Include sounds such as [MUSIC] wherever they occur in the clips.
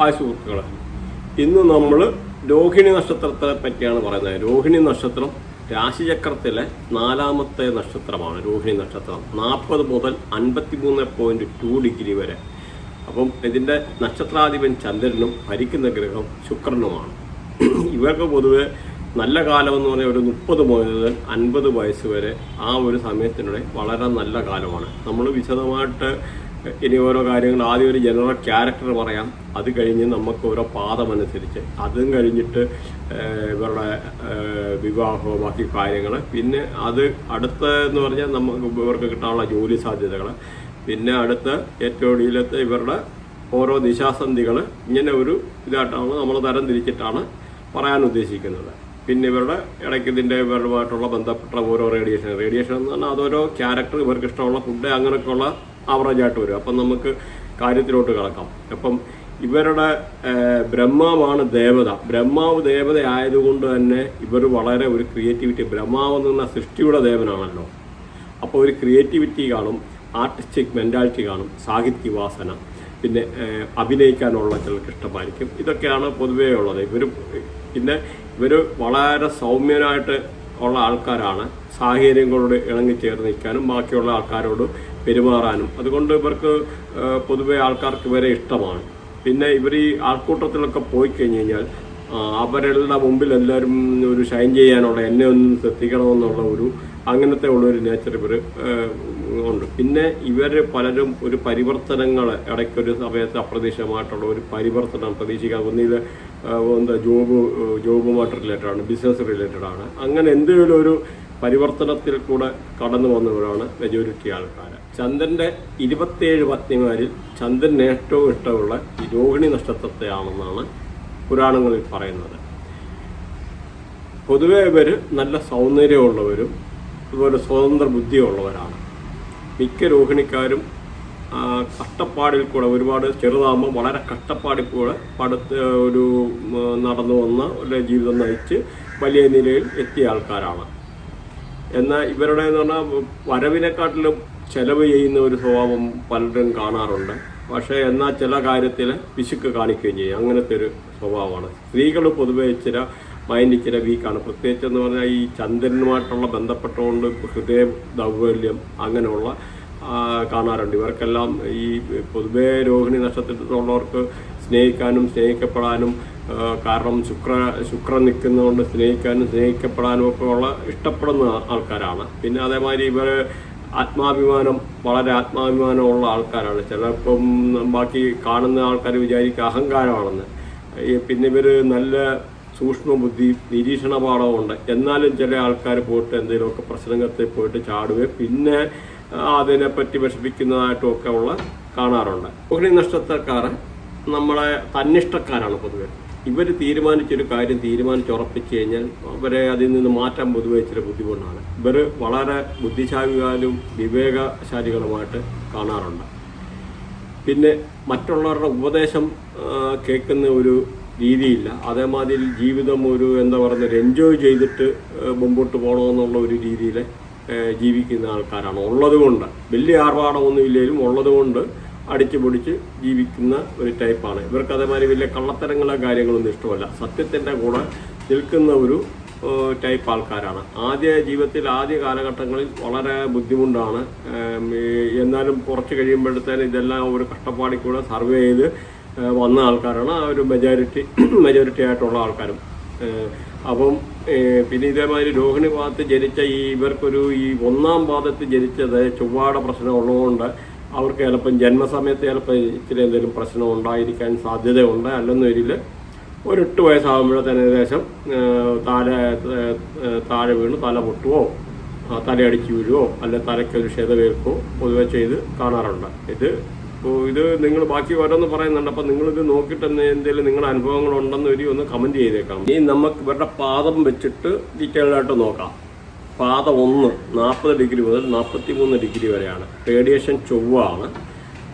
Hi സുഹൃത്തുക്കളെ. ഇന്ന് നമ്മൾ രോഹിണി നക്ഷത്രത്തെ പറ്റിയാണ് പറയുന്നത്. രോഹിണി നക്ഷത്രം രാശിചക്രത്തിലെ നാലാമത്തെ നക്ഷത്രമാണ്. രോഹിണി നക്ഷത്രം നാൽപ്പത് മുതൽ അൻപത്തി മൂന്ന് പോയിന്റ് ടു ഡിഗ്രി വരെ. അപ്പം ഇതിന്റെ നക്ഷത്രാധിപൻ ചന്ദ്രനും ഭരിക്കുന്ന ഗ്രഹം ശുക്രനുമാണ്. ഇവർക്ക് പൊതുവെ നല്ല കാലം എന്ന് പറഞ്ഞാൽ ഒരു മുപ്പത് മുതൽ അൻപത് വയസ്സ് വരെ ആ ഒരു സമയത്തിനിടെ വളരെ നല്ല കാലമാണ്. നമ്മൾ വിശദമായിട്ട് ഇനി ഓരോ കാര്യങ്ങൾ ആദ്യം ഒരു ജനറൽ ക്യാരക്ടർ പറയാം. അത് കഴിഞ്ഞ് നമുക്ക് ഓരോ പാദമനുസരിച്ച് അതും കഴിഞ്ഞിട്ട് ഇവരുടെ വിവാഹവും ബാക്കി കാര്യങ്ങൾ പിന്നെ അത് അടുത്ത എന്ന് പറഞ്ഞാൽ നമുക്ക് ഇവർക്ക് കിട്ടാനുള്ള ജോലി സാധ്യതകൾ പിന്നെ അടുത്ത ഏറ്റവും ഒടുവിലത്തെ ഇവരുടെ ഓരോ ദിശാസന്ധികൾ ഇങ്ങനെ ഒരു ഇതായിട്ടാണ് നമ്മൾ തരം തിരിച്ചിട്ടാണ് പറയാൻ ഉദ്ദേശിക്കുന്നത്. പിന്നെ ഇവരുടെ ഇടയ്ക്ക് ഇതിന്റെ ഇവരുമായിട്ടുള്ള ബന്ധപ്പെട്ട ഓരോ റേഡിയേഷൻ റേഡിയേഷൻ എന്ന് പറഞ്ഞാൽ അതോരോ ക്യാരക്ടർ ഇവർക്ക് ഇഷ്ടമുള്ള ഫുഡ് അങ്ങനെയൊക്കെയുള്ള ആവറേജ് ആയിട്ട് വരും. അപ്പം നമുക്ക് കാര്യത്തിലോട്ട് കടക്കാം. അപ്പം ഇവരുടെ ബ്രഹ്മാവാണ് ദേവത. ബ്രഹ്മാവ് ദേവത ആയതുകൊണ്ട് തന്നെ ഇവർ വളരെ ഒരു ക്രിയേറ്റിവിറ്റി ബ്രഹ്മാവ് എന്ന് സൃഷ്ടിയുടെ ദേവനാണല്ലോ. അപ്പോൾ ഒരു ക്രിയേറ്റിവിറ്റി കാണും ആർട്ടിസ്റ്റിക് മെന്റാലിറ്റി കാണും സാഹിത്യവാസന പിന്നെ അഭിനയിക്കാനുള്ള ചിലർക്ക് ഇഷ്ടമായിരിക്കും. ഇതൊക്കെയാണ് പൊതുവേ ഉള്ളത്. ഇവർ പിന്നെ ഇവർ വളരെ സൗമ്യനായിട്ട് ഉള്ള ആൾക്കാരാണ്. സാഹചര്യങ്ങളോട് ഇണങ്ങിച്ചേർന്ന് നിൽക്കാനും ബാക്കിയുള്ള ആൾക്കാരോട് പെരുമാറാനും. അതുകൊണ്ട് ഇവർക്ക് പൊതുവെ ആൾക്കാർക്ക് ഇവരെ ഇഷ്ടമാണ്. പിന്നെ ഇവർ ഈ ആൾക്കൂട്ടത്തിലൊക്കെ പോയി കഴിഞ്ഞ് കഴിഞ്ഞാൽ അവരുടെ മുമ്പിൽ എല്ലാവരും ഒരു ഷൈൻ ചെയ്യാനുള്ള എന്നെ ഒന്ന് ശ്രദ്ധിക്കണമെന്നുള്ള ഒരു അങ്ങനത്തെ ഉള്ളൊരു നേച്ചർ ഇവർ ഉണ്ട്. പിന്നെ ഇവർ പലരും ഒരു പരിവർത്തനങ്ങൾ ഇടയ്ക്കൊരു സമയത്ത് അപ്രതീക്ഷിതമായിട്ടുള്ള ഒരു പരിവർത്തനം പ്രതീക്ഷിക്കാൻ ഒന്നിൽ എന്താ ജോബ് ജോബുമായിട്ട് റിലേറ്റഡ് ആണ് ബിസിനസ് റിലേറ്റഡ് ആണ്. അങ്ങനെ എന്തെങ്കിലും ഒരു പരിവർത്തനത്തിൽ കൂടെ കടന്നു വന്നവരാണ് മെജോറിറ്റി ആൾക്കാർ ചന്ദ്രന്റെ ഇരുപത്തിയേഴ് പത്നിമാരിൽ ചന്ദ്രന് ഏറ്റവും ഇഷ്ടമുള്ള രോഹിണി നക്ഷത്രത്തെയാണെന്നാണ് പുരാണങ്ങളിൽ പറയുന്നത്. പൊതുവെ ഇവർ നല്ല സൗന്ദര്യമുള്ളവരും അതുപോലെ സ്വതന്ത്ര ബുദ്ധിയുള്ളവരാണ്. മിക്ക രോഹിണിക്കാരും കഷ്ടപ്പാടിൽ കൂടെ ഒരുപാട് ചെറുതാകുമ്പോൾ വളരെ കഷ്ടപ്പാടിൽ കൂടെ പടുത്ത് ഒരു നടന്നു വന്ന ഒരു ജീവിതം നയിച്ച് വലിയ നിലയിൽ എത്തിയ ആൾക്കാരാണ്. എന്നാൽ ഇവരുടെ എന്ന് പറഞ്ഞാൽ വരവിനെക്കാട്ടിലും ചെലവ് ചെയ്യുന്ന ഒരു സ്വഭാവം പലരും കാണാറുണ്ട്. പക്ഷേ എന്നാൽ ചില കാര്യത്തിൽ പിശുക്ക് കാണിക്കുകയും ചെയ്യും. അങ്ങനത്തെ ഒരു സ്വഭാവമാണ്. സ്ത്രീകൾ പൊതുവെ ഇച്ചിരി മൈൻഡ് ഇച്ചിരി വീക്കാണ് പ്രത്യേകിച്ച് എന്ന് പറഞ്ഞാൽ ഈ ചന്ദ്രനുമായിട്ടുള്ള ബന്ധപ്പെട്ടുകൊണ്ട് ഹൃദയ ദൗർബല്യം അങ്ങനെയുള്ള കാണാറുണ്ട്. ഇവർക്കെല്ലാം ഈ പൊതുവേ രോഹിണി നക്ഷത്രത്തിലുള്ളവർക്ക് സ്നേഹിക്കാനും സ്നേഹിക്കപ്പെടാനും കാരണം ശുക്ര ശുക്രൻ നിൽക്കുന്നതുകൊണ്ട് സ്നേഹിക്കാനും സ്നേഹിക്കപ്പെടാനും ഒക്കെ ഉള്ള ഇഷ്ടപ്പെടുന്ന ആൾക്കാരാണ്. പിന്നെ അതേമാതിരി ഇവർ ആത്മാഭിമാനം വളരെ ആത്മാഭിമാനമുള്ള ആൾക്കാരാണ്. ചിലപ്പം ബാക്കി കാണുന്ന ആൾക്കാർ വിചാരിക്കുക അഹങ്കാരമാണെന്ന്. പിന്നെ ഇവർ നല്ല സൂക്ഷ്മ ബുദ്ധി നിരീക്ഷണ പാഠമുണ്ട് എന്നാലും ചില ആൾക്കാർ പോയിട്ട് എന്തെങ്കിലുമൊക്കെ പ്രസംഗത്തിൽ പോയിട്ട് ചാടുകയും പിന്നെ അതിനെപ്പറ്റി വിഷമിക്കുന്നതായിട്ടും ഒക്കെ ഉള്ള കാണാറുണ്ട്. ഓഹരി നഷ്ടത്തക്കാർ നമ്മളെ തന്നിഷ്ടക്കാരാണ് പൊതുവെ. ഇവർ തീരുമാനിച്ചൊരു കാര്യം തീരുമാനിച്ചുറപ്പിച്ചു കഴിഞ്ഞാൽ അവരെ അതിൽ നിന്ന് മാറ്റാൻ പൊതുവെ ഇച്ചിരി ബുദ്ധിമുട്ടാണ്. ഇവർ വളരെ ബുദ്ധിശാലികാലും വിവേകശാലികളുമായിട്ട് കാണാറുണ്ട്. പിന്നെ മറ്റുള്ളവരുടെ ഉപദേശം കേൾക്കുന്ന ഒരു രീതിയില്ല. അതേമാതിരി ജീവിതം ഒരു എന്താ പറയുന്നത് എൻജോയ് ചെയ്തിട്ട് മുമ്പോട്ട് പോകണമെന്നുള്ള ഒരു രീതിയിൽ ജീവിക്കുന്ന ആൾക്കാരാണ് ഉള്ളതുകൊണ്ട്. വലിയ ആർഭാടമൊന്നും ഇല്ലെങ്കിലും ഉള്ളതുകൊണ്ട് അടിച്ചു പൊടിച്ച് ജീവിക്കുന്ന ഒരു ടൈപ്പാണ്. ഇവർക്ക് അതേമാതിരി വലിയ കള്ളത്തരങ്ങളോ കാര്യങ്ങളൊന്നും ഇഷ്ടമല്ല. സത്യത്തിന്റെ കൂടെ നിൽക്കുന്ന ഒരു ടൈപ്പ് ആൾക്കാരാണ്. ആദ്യ ജീവിതത്തിൽ ആദ്യ കാലഘട്ടങ്ങളിൽ വളരെ ബുദ്ധിമുട്ടാണ്. എന്നാലും കുറച്ച് കഴിയുമ്പോഴത്തേന് ഇതെല്ലാം ഒരു കഷ്ടപ്പാടിൽ കൂടെ സർവേ ചെയ്ത് വന്ന ആൾക്കാരാണ്. ആ ഒരു മെജോറിറ്റി മെജോറിറ്റി ആയിട്ടുള്ള ആൾക്കാരും. അപ്പം പിന്നെ ഇതേമാതിരി രോഹിണി ഭാഗത്ത് ജനിച്ച ഈ ഇവർക്കൊരു ഈ ഒന്നാം പാദത്ത് ജനിച്ചത് ചൊവ്വാട പ്രശ്നം ഉള്ളതുകൊണ്ട് അവർക്ക് ചിലപ്പം ജന്മസമയത്ത് ചിലപ്പോൾ ഇച്ചിരി എന്തെങ്കിലും പ്രശ്നം ഉണ്ടായിരിക്കാൻ സാധ്യതയുണ്ട്. അല്ലെന്നൊരിൽ ഒരു എട്ട് വയസ്സാകുമ്പോഴത്തേന് ഏകദേശം താഴെ താഴെ വീണ് തല പൊട്ടുവോ തലയടിച്ച് വീഴുവോ അല്ലെ തലയ്ക്കൊരു ക്ഷതവേൽക്കോ പൊതുവെ ചെയ്ത് കാണാറുണ്ട്. ഇത് ഇത് നിങ്ങൾ ബാക്കി ഓരോന്ന് പറയുന്നുണ്ട്. അപ്പം നിങ്ങളിത് നോക്കിയിട്ട് എന്തെങ്കിലും നിങ്ങളുടെ അനുഭവങ്ങളുണ്ടെന്ന് വരി ഒന്ന് കമന്റ് ചെയ്തേക്കാം. ഇനി നമുക്ക് ഇവരുടെ പാദം വെച്ചിട്ട് ഡീറ്റെയിൽഡായിട്ട് നോക്കാം. പാദം ഒന്ന് നാൽപ്പത് ഡിഗ്രി മുതൽ നാൽപ്പത്തി മൂന്ന് ഡിഗ്രി വരെയാണ്. റേഡിയേഷൻ ചൊവ്വാണ്.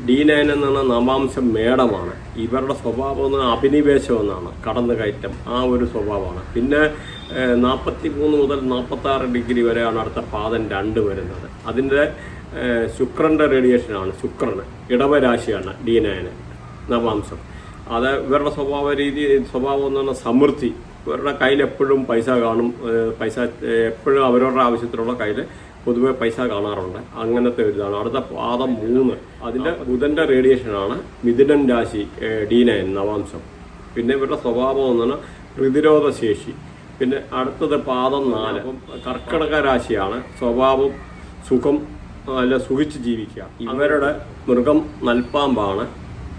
ഡി നയൻ എന്ന നവാംശം മേടമാണ്. ഇവരുടെ സ്വഭാവം എന്ന് അഭിനിവേശം എന്നാണ്. കടന്നു കയറ്റം ആ ഒരു സ്വഭാവമാണ്. പിന്നെ നാൽപ്പത്തി മൂന്ന് മുതൽ നാൽപ്പത്തി ആറ് ഡിഗ്രി വരെയാണ് അടുത്ത പാദം രണ്ട് വരുന്നത്. അതിന്റെ ശുക്രന്റെ റേഡിയേഷനാണ് ശുക്രൻ ഇടവരാശിയാണ് ഡി നയന് നവാംശം. അത് ഇവരുടെ സ്വഭാവ രീതി സ്വഭാവം എന്ന് പറഞ്ഞാൽ സമൃദ്ധി. ഇവരുടെ കയ്യിൽ എപ്പോഴും പൈസ കാണും പൈസ എപ്പോഴും അവരവരുടെ ആവശ്യത്തിനുള്ള കയ്യിൽ പൊതുവെ പൈസ കാണാറുണ്ട്. അങ്ങനത്തെ ഒരു ഇതാണ് അടുത്ത പാദം മൂന്ന്. അതിന്റെ ബുധന്റെ റേഡിയേഷനാണ് മിഥുനൻ രാശി ഡി നയൻ നവാംശം പിന്നെ ഇവരുടെ സ്വഭാവം എന്ന് പറഞ്ഞാൽ പ്രതിരോധ ശേഷി. പിന്നെ അടുത്തത് പാദം നാല്. കർക്കിടക രാശിയാണ്. സ്വഭാവം സുഖം അല്ല സുഖിച്ച് ജീവിക്കുക. ഇവരുടെ മൃഗം നൽപ്പാമ്പാണ്.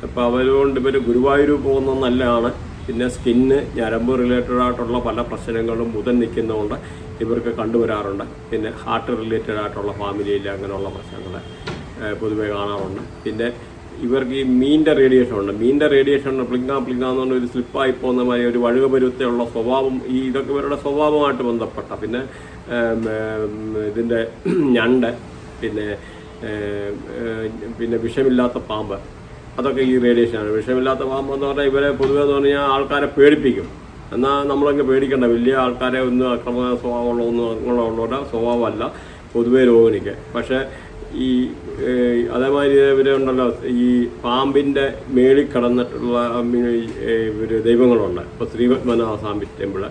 അപ്പോൾ അവരുകൊണ്ട് ഇവർ ഗുരുവായൂർ പോകുന്ന നല്ലതാണ്. പിന്നെ സ്കിന്ന് ഞരമ്പ് റിലേറ്റഡ് ആയിട്ടുള്ള പല പ്രശ്നങ്ങളും മുതൽ നിൽക്കുന്നതുകൊണ്ട് ഇവർക്ക് കണ്ടുവരാറുണ്ട്. പിന്നെ ഹാർട്ട് റിലേറ്റഡ് ആയിട്ടുള്ള ഫാമിലിയിൽ അങ്ങനെയുള്ള പ്രശ്നങ്ങൾ പൊതുവേ കാണാറുണ്ട്. പിന്നെ ഇവർക്ക് ഈ മീന്റെ റേഡിയേഷൻ ഉണ്ട്. മീന്റെ റേഡിയേഷൻ പ്ലിങ്കാ പ്ലിങ്ക എന്ന് പറഞ്ഞ ഒരു സ്ലിപ്പായി പോകുന്ന മാതിരി ഒരു വഴുകപരുത്തുള്ള സ്വഭാവം ഈ ഇതൊക്കെ ഇവരുടെ സ്വഭാവമായിട്ട് ബന്ധപ്പെട്ട. പിന്നെ ഇതിന്റെ ഞണ്ട് പിന്നെ പിന്നെ വിഷമില്ലാത്ത പാമ്പ് അതൊക്കെ ഈ റേഡിയേഷനാണ് വിഷമില്ലാത്ത പാമ്പ് എന്ന് പറഞ്ഞാൽ ഇവരെ പൊതുവേ എന്ന് പറഞ്ഞാൽ ആൾക്കാരെ പേടിപ്പിക്കും. എന്നാൽ നമ്മളങ്ങ് പേടിക്കേണ്ട. വലിയ ആൾക്കാരെ ഒന്നും അക്രമ സ്വഭാവമുള്ള ഒന്നും അങ്ങനെയുള്ളവരുടെ സ്വഭാവമല്ല പൊതുവേ രോഗിണിക്ക് പക്ഷേ ഈ അതേമാതിരി ഇവരെ ഉണ്ടല്ലോ ഈ പാമ്പിന്റെ മേളിൽ കടന്നിട്ടുള്ള ഇവർ ദൈവങ്ങളുണ്ട്. ഇപ്പോൾ ശ്രീപത്മനാഭ സ്വാമി ടെമ്പിൾ.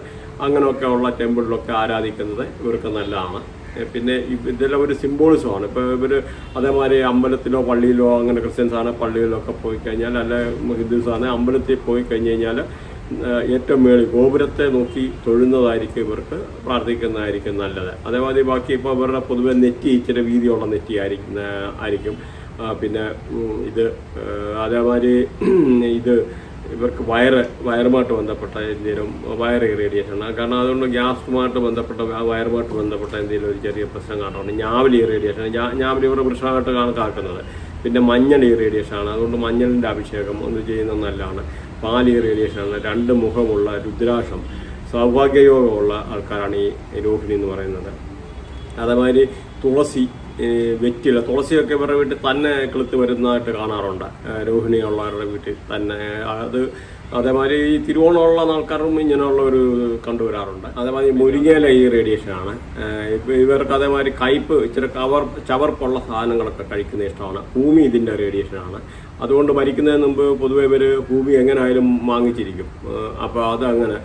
അങ്ങനെയൊക്കെ ഉള്ള ടെമ്പിളിലൊക്കെ ആരാധിക്കുന്നത് ഇവർക്ക് നല്ലതാണ്. പിന്നെ ഇതെല്ലാം ഒരു സിംബോളിസമാണ് ഇപ്പോൾ ഇവർ അതേമാതിരി അമ്പലത്തിലോ പള്ളിയിലോ അങ്ങനെ ക്രിസ്ത്യൻസാണ് പള്ളിയിലോ ഒക്കെ പോയി കഴിഞ്ഞാൽ അല്ല ഹിന്ദുസാണ് അമ്പലത്തിൽ പോയി കഴിഞ്ഞ് കഴിഞ്ഞാൽ ഏറ്റവും മേളിൽ ഗോപുരത്തെ നോക്കി തൊഴുന്നതായിരിക്കും ഇവർക്ക് പ്രാർത്ഥിക്കുന്നതായിരിക്കും നല്ലത്. അതേമാതിരി ബാക്കി ഇപ്പോൾ ഇവരുടെ പൊതുവെ നെറ്റി ഇച്ചിരി വീതിയുള്ള നെറ്റി ആയിരിക്കുന്ന ആയിരിക്കും പിന്നെ ഇത് അതേമാതിരി ഇത് ഇവർക്ക് വയറ് വയറുമായിട്ട് ബന്ധപ്പെട്ട എന്തെങ്കിലും വയറ് റേഡിയേഷൻ കാരണം അതുകൊണ്ട് ഗ്യാസുമായിട്ട് ബന്ധപ്പെട്ട വയറുമായിട്ട് ബന്ധപ്പെട്ട എന്തെങ്കിലും ഒരു ചെറിയ പ്രശ്നം കാണുന്നുണ്ട് ഞാവലി റേഡിയേഷൻ ഞാവലി ഇവരുടെ പ്രശ്നമായിട്ട് കണക്കാക്കുന്നത് പിന്നെ മഞ്ഞൾ ഈ റേഡിയേഷനാണ് അതുകൊണ്ട് മഞ്ഞളിന്റെ അഭിഷേകം ഒന്ന് ചെയ്യുന്നത് നല്ലതാണ്. പാൽ ഇറേഡിയേഷൻ റേഡിയേഷനാണ് രണ്ട് മുഖമുള്ള രുദ്രാക്ഷം സൗഭാഗ്യയോഗമുള്ള ആൾക്കാരാണ് ഈ രോഹിണി എന്ന് പറയുന്നത്. അതേമാതിരി തുളസി വെറ്റില തുളസിയൊക്കെ ഇവരുടെ വീട്ടിൽ തന്നെ കിളുത്ത് വരുന്നതായിട്ട് കാണാറുണ്ട്. രോഹിണിയുള്ളവരുടെ വീട്ടിൽ തന്നെ. അത് അതേമാതിരി ഈ തിരുവോണമുള്ള ആൾക്കാരും ഇങ്ങനെയുള്ള ഒരു കണ്ടുവരാറുണ്ട്. അതേമാതിരി മുരിങ്ങയില ഈ റേഡിയേഷനാണ്. ഇവർക്ക് അതേമാതിരി കയ്പ് ഇച്ചിരി കവർ ചവർപ്പുള്ള സാധനങ്ങളൊക്കെ കഴിക്കുന്ന ഇഷ്ടമാണ്. ഭൂമി ഇതിന്റെ റേഡിയേഷനാണ്. അതുകൊണ്ട് മരിക്കുന്നതിന് മുമ്പ് പൊതുവെ ഇവർ ഭൂമി എങ്ങനെയായാലും വാങ്ങിച്ചിരിക്കും അപ്പോൾ അതങ്ങനെ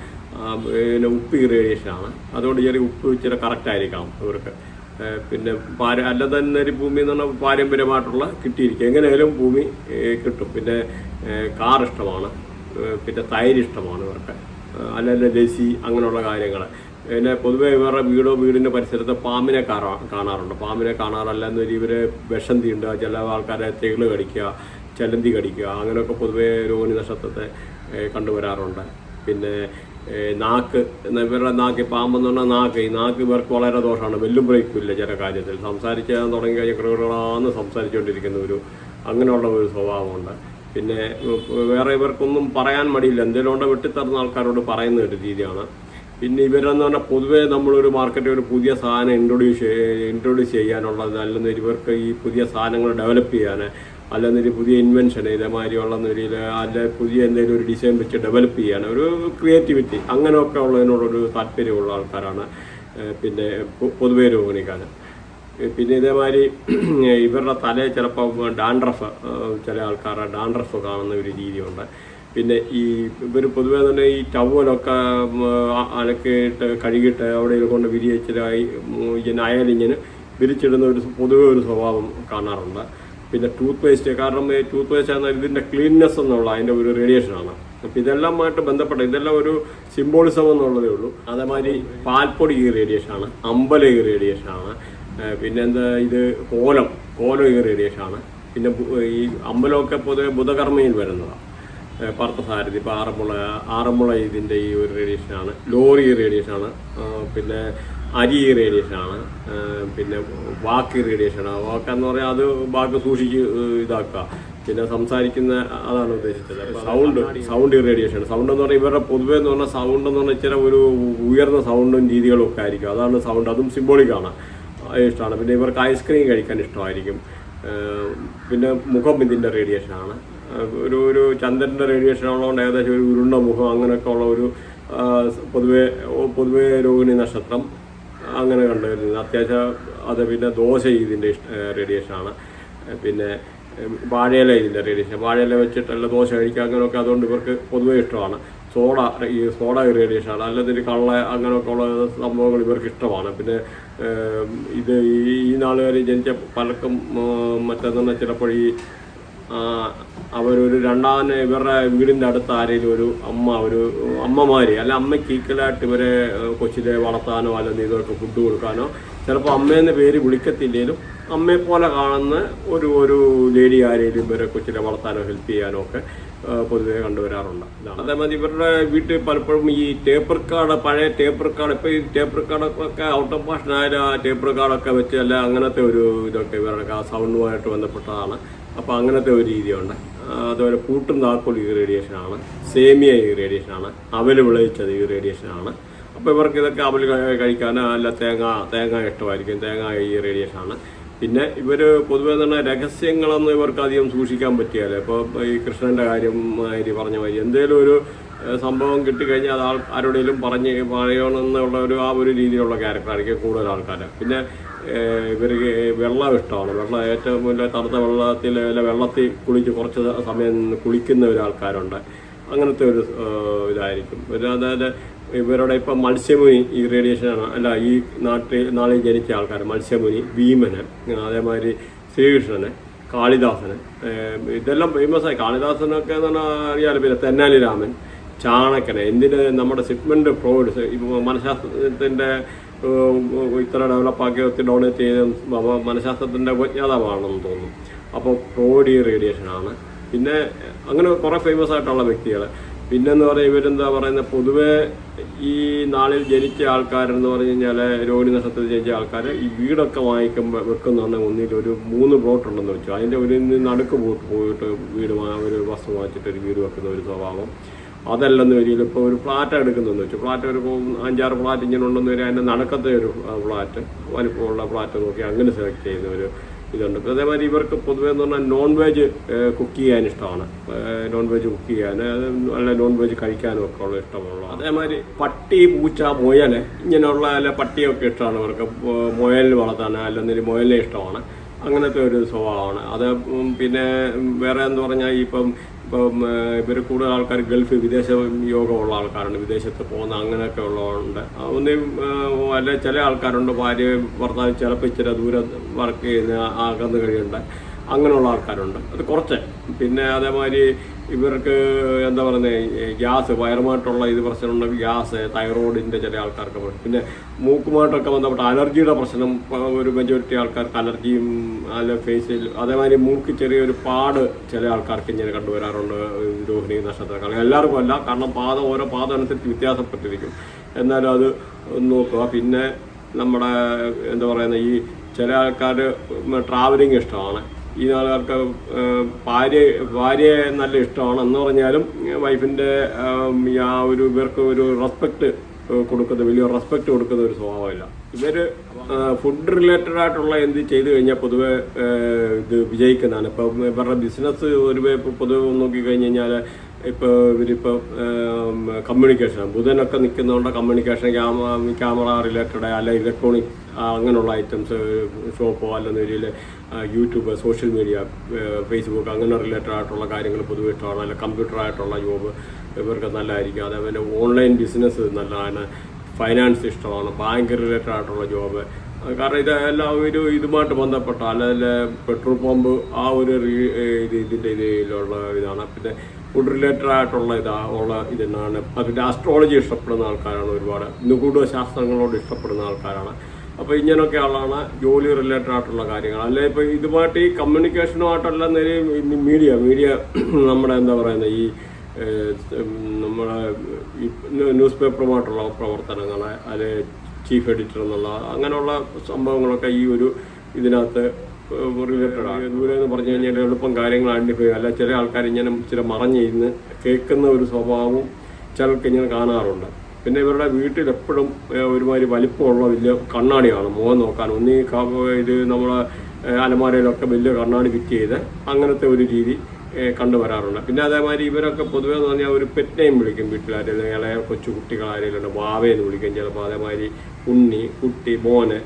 പിന്നെ ഉപ്പ് ഈ റേഡിയേഷനാണ്. അതുകൊണ്ട് ചെറിയ ഉപ്പ് ഇച്ചിരി കറക്റ്റായിരിക്കണം ഇവർക്ക്. പിന്നെ അല്ല തന്നെ ഭൂമി എന്ന് പറഞ്ഞാൽ പാരമ്പര്യമായിട്ടുള്ള കിട്ടിയിരിക്കും. എങ്ങനെയായാലും ഭൂമി കിട്ടും. പിന്നെ കാർ ഇഷ്ടമാണ്. പിന്നെ തൈര് ഇഷ്ടമാണ് ഇവർക്ക്. അല്ലെ ലസി അങ്ങനെയുള്ള കാര്യങ്ങൾ പിന്നെ പൊതുവെ ഇവരുടെ വീടോ വീടിന്റെ പരിസരത്ത് പാമ്പിനെ കാണാ കാണാറുണ്ട്. പാമ്പിനെ കാണാറല്ല എന്നൊരു ഇവർ വിഷം തീണ്ടുക ചില ആൾക്കാരെ തേകൾ കടിക്കുക ചലന്തി കടിക്കുക അങ്ങനെയൊക്കെ പൊതുവേ രോഹിണി നക്ഷത്രത്തെ കണ്ടുവരാറുണ്ട്. പിന്നെ നാക്ക് ഇവരുടെ നാക്ക് പാമ്പെന്ന് പറഞ്ഞാൽ നാക്ക്. ഈ നാക്ക് ഇവർക്ക് വളരെ ദോഷമാണ്. വെല്ലും ബ്രേക്കില്ല ചില കാര്യത്തിൽ സംസാരിക്കാൻ തുടങ്ങി കഴിഞ്ഞാൽ കിടകിടാന്ന് സംസാരിച്ചുകൊണ്ടിരിക്കുന്ന ഒരു അങ്ങനെയുള്ള ഒരു സ്വഭാവമുണ്ട്. പിന്നെ വേറെ ഇവർക്കൊന്നും പറയാൻ മടിയില്ല. എന്തെങ്കിലും ഉണ്ടോ വെട്ടിത്തറുന്ന ആൾക്കാരോട് പറയുന്ന ഒരു രീതിയാണ്. പിന്നെ ഇവരെന്ന് പറഞ്ഞാൽ പൊതുവേ നമ്മളൊരു മാർക്കറ്റിൽ ഒരു പുതിയ സാധനം ഇൻട്രൊഡ്യൂസ് ഇൻട്രൊഡ്യൂസ് ചെയ്യാനുള്ള അല്ലെങ്കിൽ ഇവർക്ക് ഈ പുതിയ സാധനങ്ങൾ ഡെവലപ്പ് ചെയ്യാൻ അല്ലെന്നൊരു പുതിയ ഇൻവെൻഷൻ ഇതേമാതിരിയുള്ള നിലയിൽ അല്ല പുതിയ എന്തെങ്കിലും ഒരു ഡിസൈൻ വെച്ച് ഡെവലപ്പ് ചെയ്യാൻ ഒരു ക്രിയേറ്റിവിറ്റി അങ്ങനെയൊക്കെ ഉള്ളതിനോടൊരു താല്പര്യമുള്ള ആൾക്കാരാണ് പിന്നെ പൊതുവേ രോഗിണിക്കാർ പിന്നെ ഇതേമാതിരി [CLEARS THROAT] ഇവരുടെ തലയിൽ ചിലപ്പോൾ ഡാൻഡ്രഫ് ചില ആൾക്കാരുടെ ഡാൻഡ്രഫ് കാണുന്ന ഒരു രീതിയുണ്ട്. പിന്നെ ഈ ഇവർ പൊതുവേ തന്നെ ഈ ടവലൊക്കെ അലക്കിയിട്ട് കഴുകിയിട്ട് അവിടെ കൊണ്ട് വിരിയച്ചിലായി ഇങ്ങനെ അയലിങ്ങനെ വിരിച്ചിടുന്ന ഒരു പൊതുവേ ഒരു സ്വഭാവം കാണാറുണ്ട്. പിന്നെ ടൂത്ത് പേസ്റ്റ് കാരണം ഈ ടൂത്ത് പേസ്റ്റ് എന്നാൽ ഇതിന്റെ ക്ലീൻനെസ് എന്നുള്ള അതിന്റെ ഒരു റേഡിയേഷനാണ് അപ്പം ഇതെല്ലാമായിട്ട് ബന്ധപ്പെട്ട ഇതെല്ലാം ഒരു സിംബോളിസം എന്നുള്ളതേ ഉള്ളൂ. അതേമാതിരി പാൽപ്പൊടി ഈ റേഡിയേഷനാണ് അമ്പല ഈ റേഡിയേഷനാണ് പിന്നെന്താ ഇത് കോലം കോലം ഈ റേഡിയേഷനാണ് പിന്നെ ഈ അമ്പലമൊക്കെ പൊതുവെ ബുധകർമ്മയിൽ വരുന്നതാണ് പാർത്ഥസാരഥി ഇപ്പോൾ ആറന്മുള ആറന്മുള ഇതിന്റെ ഈ ഒരു റേഡിയേഷനാണ് ലോറി റേഡിയേഷനാണ് പിന്നെ അരി റേഡിയേഷൻ റേഡിയേഷനാണ് പിന്നെ വാക്ക് റേഡിയേഷനാണ് വാക്കെന്ന് പറഞ്ഞാൽ അത് വാക്ക് സൂക്ഷിച്ച് ഇതാക്കുക. പിന്നെ സംസാരിക്കുന്ന അതാണ് ഉദ്ദേശിച്ചത്. സൗണ്ട് സൗണ്ട് റേഡിയേഷൻ സൗണ്ട് എന്ന് പറഞ്ഞാൽ ഇവരുടെ പൊതുവേ എന്ന് പറഞ്ഞാൽ സൗണ്ട് എന്ന് പറഞ്ഞാൽ ഇച്ചിരി ഒരു ഉയർന്ന സൗണ്ടും രീതികളും ഒക്കെ ആയിരിക്കും. അതാണ് സൗണ്ട് അതും സിംബോളിക്കാണ് ഇഷ്ടമാണ്. പിന്നെ ഇവർക്ക് ഐസ്ക്രീം കഴിക്കാൻ ഇഷ്ടമായിരിക്കും. പിന്നെ മുഖം ഇതിന്റെ റേഡിയേഷനാണ് ആണ്. ഒരു ഒരു ചന്ദ്രന്റെ റേഡിയേഷൻ ഉള്ളതുകൊണ്ട് ഏകദേശം ഒരു ഉരുണ്ട മുഖം അങ്ങനെയൊക്കെ ഉള്ള ഒരു പൊതുവേ പൊതുവെ പൊതുവെ രോഹിണി നക്ഷത്രം. അങ്ങനെ കണ്ടുവരുന്നത് അത്യാവശ്യം അത് പിന്നെ ദോശ ഇതിന്റെ റേഡിയേഷനാണ് പിന്നെ വാഴയില ഇതിന്റെ റേഡിയേഷൻ വാഴയില വെച്ചിട്ടുള്ള ദോശ കഴിക്കുക അങ്ങനെയൊക്കെ അതുകൊണ്ട് ഇവർക്ക് പൊതുവേ ഇഷ്ടമാണ്. സോഡ ഈ സോഡ റേഡിയേഷനാണ് അല്ലാതെ കള്ള അങ്ങനെയൊക്കെ ഉള്ള സംഭവങ്ങൾ ഇവർക്ക് ഇഷ്ടമാണ്. പിന്നെ ഇത് ഈ നാളുകാർ ജനിച്ച പലർക്കും മറ്റെന്ന് പറഞ്ഞാൽ ചിലപ്പോൾ ഈ അവരൊരു രണ്ടാമത് ഇവരുടെ വീടിന്റെ അടുത്ത് ആരെങ്കിലും ഒരു അമ്മ ഒരു അമ്മമാര് അല്ല അമ്മയ്ക്ക് ഈക്വലായിട്ട് ഇവരെ കൊച്ചിലെ വളർത്താനോ അല്ലെങ്കിൽ ഇതൊക്കെ ഫുഡ് കൊടുക്കാനോ ചിലപ്പോൾ അമ്മേന്ന് പേര് വിളിക്കത്തില്ലെങ്കിലും അമ്മയെ പോലെ കാണുന്ന ഒരു ഒരു ലേഡി ആരെങ്കിലും ഇവരെ കൊച്ചിലെ വളർത്താനോ ഹെൽപ്പ് ചെയ്യാനോ ഒക്കെ പൊതുവേ കണ്ടുവരാറുണ്ട്. അതേമാതിരി ഇവരുടെ വീട്ടിൽ പലപ്പോഴും ഈ ടേപ്പർ കാർഡ് പഴയ ടേപ്പർ കാർഡ് ഇപ്പോൾ ഈ ടേപ്പർ കാർഡൊക്കെ ഔട്ട് ഓഫ് ഫാഷനായ ടേപ്പർ കാർഡൊക്കെ വെച്ച് അല്ല അങ്ങനത്തെ ഒരു ഇതൊക്കെ ഇവരുടെ സൗണ്ടുമായിട്ട് ബന്ധപ്പെട്ടതാണ്. അപ്പോൾ അങ്ങനത്തെ ഒരു രീതിയുണ്ട്. അതുപോലെ പൂട്ടും താക്കോൽ ഈ റേഡിയേഷനാണ് സേമിയ ഈ റേഡിയേഷനാണ് അവൽ വിളയിച്ചത് ഈ റേഡിയേഷനാണ് അപ്പോൾ ഇവർക്ക് ഇതൊക്കെ അവൽ കഴി- കഴിക്കാൻ അല്ല തേങ്ങ തേങ്ങ ഇഷ്ടമായിരിക്കും തേങ്ങ ഈ റേഡിയേഷൻ ആണ് പിന്നെ ഇവർ പൊതുവേ തന്നെ രഹസ്യങ്ങളൊന്നും ഇവർക്ക് അധികം സൂക്ഷിക്കാൻ പറ്റിയാലേ ഇപ്പോൾ ഈ കൃഷ്ണന്റെ കാര്യം മാതിരി പറഞ്ഞ മാതിരി എന്തെങ്കിലും ഒരു സംഭവം കിട്ടിക്കഴിഞ്ഞാൽ അത് ആരോടെങ്കിലും പറഞ്ഞ് പറയണമെന്നുള്ള ഒരു ആ ഒരു രീതിയിലുള്ള ക്യാരക്ടറായിരിക്കും കൂടുതൽ ആൾക്കാർ പിന്നെ ഇവർക്ക് വെള്ളം ഇഷ്ടമാണ്. വെള്ളം ഏറ്റവും വലിയ തണുത്ത വെള്ളത്തിൽ വെള്ളത്തിൽ കുളിച്ച് കുറച്ച് സമയം കുളിക്കുന്ന ഒരു ആൾക്കാരുണ്ട് അങ്ങനത്തെ ഒരു ഇതായിരിക്കും. ഒരു അതായത് ഇവരുടെ ഇപ്പം മത്സ്യമുനി ഈ റേഡിയേഷനാണ് അല്ല ഈ നാട്ടിൽ നാളിൽ ജനിച്ച ആൾക്കാർ മത്സ്യമുനി ഭീമന് അതേമാതിരി ശ്രീകൃഷ്ണന് കാളിദാസന് ഇതെല്ലാം ഫേമസ് ആയി. കാളിദാസനൊക്കെ എന്ന് പറഞ്ഞാൽ അറിയാലോ പിന്നെ തെന്നാലി രാമൻ ചാണക്കന് എന്തിന് നമ്മുടെ സിഗ്മണ്ട് ഇപ്പോൾ മനഃശാസ്ത്രത്തിന്റെ ഇത്ര ഡെവലപ്പാക്കി ഒത്തിരി ഡോണേറ്റ് ചെയ്ത് അപ്പോൾ മനഃശാസ്ത്രത്തിന്റെ ഉപജ്ഞാതാവാണെന്ന് തോന്നുന്നു. അപ്പോൾ പ്രോഡി റേഡിയേഷൻ റേഡിയേഷനാണ് പിന്നെ അങ്ങനെ കുറേ ഫേമസ് ആയിട്ടുള്ള വ്യക്തികൾ പിന്നെന്ന് പറയുക ഇവരെന്താ പറയുന്നത് പൊതുവേ ഈ നാളിൽ ജനിച്ച ആൾക്കാരെന്ന് പറഞ്ഞു കഴിഞ്ഞാൽ രോഹിണി നക്ഷത്രത്തിൽ ജനിച്ച ആൾക്കാർ ഈ വീടൊക്കെ വാങ്ങിക്കുമ്പോൾ വെക്കുന്നതാണ് ഒന്നിൽ ഒരു മൂന്ന് പ്ലോട്ട് ഉണ്ടെന്ന് വെച്ചു. അതിന്റെ ഒരു നടുക്ക് പോയിട്ട് വീട് ഒരു വസ്തു വാങ്ങിച്ചിട്ട് ഒരു വീട് വെക്കുന്ന ഒരു സ്വഭാവം. അതല്ലെന്ന് വരികയിൽ ഇപ്പോൾ ഒരു ഫ്ലാറ്റ് എടുക്കുന്നതെന്ന് വെച്ചു. ഫ്ലാറ്റ് ഒരു അഞ്ചാറ് ഫ്ലാറ്റ് ഇങ്ങനെ ഉണ്ടെന്ന് വരിക അതിന്റെ നടക്കത്തെ ഒരു ഫ്ലാറ്റ് വലിപ്പമുള്ള ഫ്ലാറ്റ് നോക്കി അങ്ങനെ സെലക്ട് ചെയ്യുന്ന ഒരു ഇതുണ്ട്. അതേമാതിരി ഇവർക്ക് പൊതുവേ എന്ന് പറഞ്ഞാൽ നോൺ വെജ് കുക്ക് ചെയ്യാൻ ഇഷ്ടമാണ്. നോൺ വെജ് കുക്ക് ചെയ്യാൻ അല്ല നോൺ വെജ് കഴിക്കാനും ഒക്കെ ഉള്ള ഇഷ്ടമുള്ള അതേമാതിരി പട്ടി പൂച്ച മുയൽ ഇങ്ങനെയുള്ള അല്ല പട്ടിയൊക്കെ ഇഷ്ടമാണ് ഇവർക്ക്. മുയലിൽ വളർത്താൻ അല്ലെന്നൊരു മുയലിനെ ഇഷ്ടമാണ്. അങ്ങനത്തെ ഒരു സ്വഭാവമാണ്. അത് പിന്നെ വേറെ എന്ന് പറഞ്ഞാൽ ഇപ്പം ഇപ്പം ഇവർ കൂടുതൽ ആൾക്കാർ ഗൾഫ് വിദേശ യോഗമുള്ള ആൾക്കാരുണ്ട് വിദേശത്ത് പോകുന്ന അങ്ങനെയൊക്കെ ഉള്ളവരുണ്ട്. ഒന്നേ അല്ല ചില ആൾക്കാരുണ്ട് ഭാര്യ ഭർത്താവ് ചിലപ്പോൾ ഇച്ചിരി ദൂരം വർക്ക് ചെയ്യുന്ന ആകുന്ന കഴിയുണ്ട് അങ്ങനെയുള്ള ആൾക്കാരുണ്ട്. അത് കുറച്ച്. പിന്നെ അതേമാതിരി ഇവർക്ക് എന്താ പറയുന്നത് ഗ്യാസ് വയറുമായിട്ടുള്ള ഇത് പ്രശ്നമുണ്ടെങ്കിൽ ഗ്യാസ് തൈറോയിഡിന്റെ ചില ആൾക്കാർക്ക്. പിന്നെ മൂക്കുമായിട്ടൊക്കെ ബന്ധപ്പെട്ട അലർജിയുടെ പ്രശ്നം ഒരു മെജോറിറ്റി ആൾക്കാർക്ക് അലർജിയും അല്ല ഫേസിൽ അതേമാതിരി മൂക്ക് ചെറിയൊരു പാട് ചില ആൾക്കാർക്ക് ഇങ്ങനെ കണ്ടുവരാറുണ്ട് രോഹിണി നക്ഷത്രക്കാർ എല്ലാവർക്കും അല്ല കാരണം പാത ഓരോ പാത അനുസരിച്ച് വ്യത്യാസപ്പെട്ടിരിക്കും. എന്നാലും അത് നോക്കുക. പിന്നെ നമ്മുടെ എന്താ പറയുന്നത് ഈ ചില ആൾക്കാർ ട്രാവലിംഗ് ഇഷ്ടമാണ്. ഈ ഏഹ്, ഭാര്യ ഭാര്യയെ നല്ല ഇഷ്ടമാണ്. എന്ന് പറഞ്ഞാലും വൈഫിന്റെ ആ ഒരു ഇവർക്ക് ഒരു റെസ്പെക്റ്റ് കൊടുക്കുന്ന വലിയ റെസ്പെക്ട് കൊടുക്കുന്ന ഒരു സ്വഭാവമില്ല. ഇവർ ഫുഡ് റിലേറ്റഡ് ആയിട്ടുള്ള എന്ത് ചെയ്തു കഴിഞ്ഞാൽ പൊതുവെ ഇത് വിജയിക്കുന്നതാണ്. ഇപ്പം ഇവരുടെ ബിസിനസ് ഒരു പൊതുവെ നോക്കി കഴിഞ്ഞ് കഴിഞ്ഞാൽ ഇപ്പോൾ ഇവരിപ്പോൾ കമ്മ്യൂണിക്കേഷൻ ബുധനൊക്കെ നിൽക്കുന്നതുകൊണ്ട് കമ്മ്യൂണിക്കേഷൻ ക്യാമ ക്യാമറ റിലേറ്റഡ് അല്ല ഇലക്ട്രോണിക് അങ്ങനെയുള്ള ഐറ്റംസ് ഷോപ്പോ അല്ലെന്നൊരിൽ യൂട്യൂബ് സോഷ്യൽ മീഡിയ ഫേസ്ബുക്ക് അങ്ങനെ റിലേറ്റഡ് ആയിട്ടുള്ള കാര്യങ്ങൾ പൊതുവെ ഇഷ്ടമാണ്. അല്ല കമ്പ്യൂട്ടർ ആയിട്ടുള്ള ജോബ് ഇവർക്ക് നല്ലതായിരിക്കും അതേപോലെ ഓൺലൈൻ ബിസിനസ് നല്ലതാണ്. ഫൈനാൻസ് ഇഷ്ടമാണ്. ബാങ്ക് റിലേറ്റഡ് ആയിട്ടുള്ള ജോബ് കാരണം ഇതെല്ലാം ഒരു ഇതുമായിട്ട് ബന്ധപ്പെട്ട അല്ലെങ്കിൽ പെട്രോൾ പമ്പ് ആ ഒരു ഇതിന്റെ ഇതിലുള്ള ഇതാണ്. പിന്നെ ഫുഡ് റിലേറ്റഡ് ആയിട്ടുള്ള ഇതാ ഉള്ള ഇതെന്നാണ്. അതിന്റെ ആസ്ട്രോളജി ഇഷ്ടപ്പെടുന്ന ആൾക്കാരാണ് ഒരുപാട്. നിഗൂഢ ശാസ്ത്രങ്ങളോട് ഇഷ്ടപ്പെടുന്ന ആൾക്കാരാണ്. അപ്പോൾ ഇങ്ങനെയൊക്കെ ആളാണ് ജോലി റിലേറ്റഡ് ആയിട്ടുള്ള കാര്യങ്ങൾ. അല്ലെ ഇപ്പോൾ ഇതുമായിട്ട് ഈ കമ്മ്യൂണിക്കേഷനുമായിട്ടുള്ള മീഡിയ മീഡിയ നമ്മുടെ എന്താ പറയുന്നത് ഈ നമ്മുടെ ഈ ന്യൂസ് പേപ്പറുമായിട്ടുള്ള പ്രവർത്തനങ്ങൾ അല്ലെ ചീഫ് എഡിറ്റർ എന്നുള്ള അങ്ങനെയുള്ള സംഭവങ്ങളൊക്കെ ഈ ഒരു ഇതിനകത്ത് ദൂരെ എന്ന് പറഞ്ഞു കഴിഞ്ഞാൽ എളുപ്പം കാര്യങ്ങൾ ഐഡന്റിഫൈ അല്ല ചില ആൾക്കാർ ഇങ്ങനെ ചില മറഞ്ഞിരുന്ന് കേൾക്കുന്ന ഒരു സ്വഭാവവും ചിലർക്ക് ഇങ്ങനെ കാണാറുണ്ട്. പിന്നെ ഇവരുടെ വീട്ടിൽ എപ്പോഴും ഒരുമാതിരി വലിപ്പമുള്ള വലിയ കണ്ണാടിയാണ് മുഖം നോക്കാൻ. ഒന്നീ ഇത് നമ്മളെ അലമാരയിലൊക്കെ വലിയ കണ്ണാടി ഫിറ്റ് ചെയ്ത് അങ്ങനത്തെ ഒരു രീതി കണ്ടുവരാറുണ്ട് പിന്നെ അതേമാതിരി ഇവരൊക്കെ പൊതുവേ എന്ന് പറഞ്ഞാൽ ഒരു പെറ്റിനെയും വിളിക്കും വീട്ടിൽ ആരെങ്കിലും ഇളയ കൊച്ചു ഉണ്ട് വാവയെന്ന് വിളിക്കും. ചിലപ്പോൾ അതേമാതിരി ഉണ്ണി കുട്ടി മോന്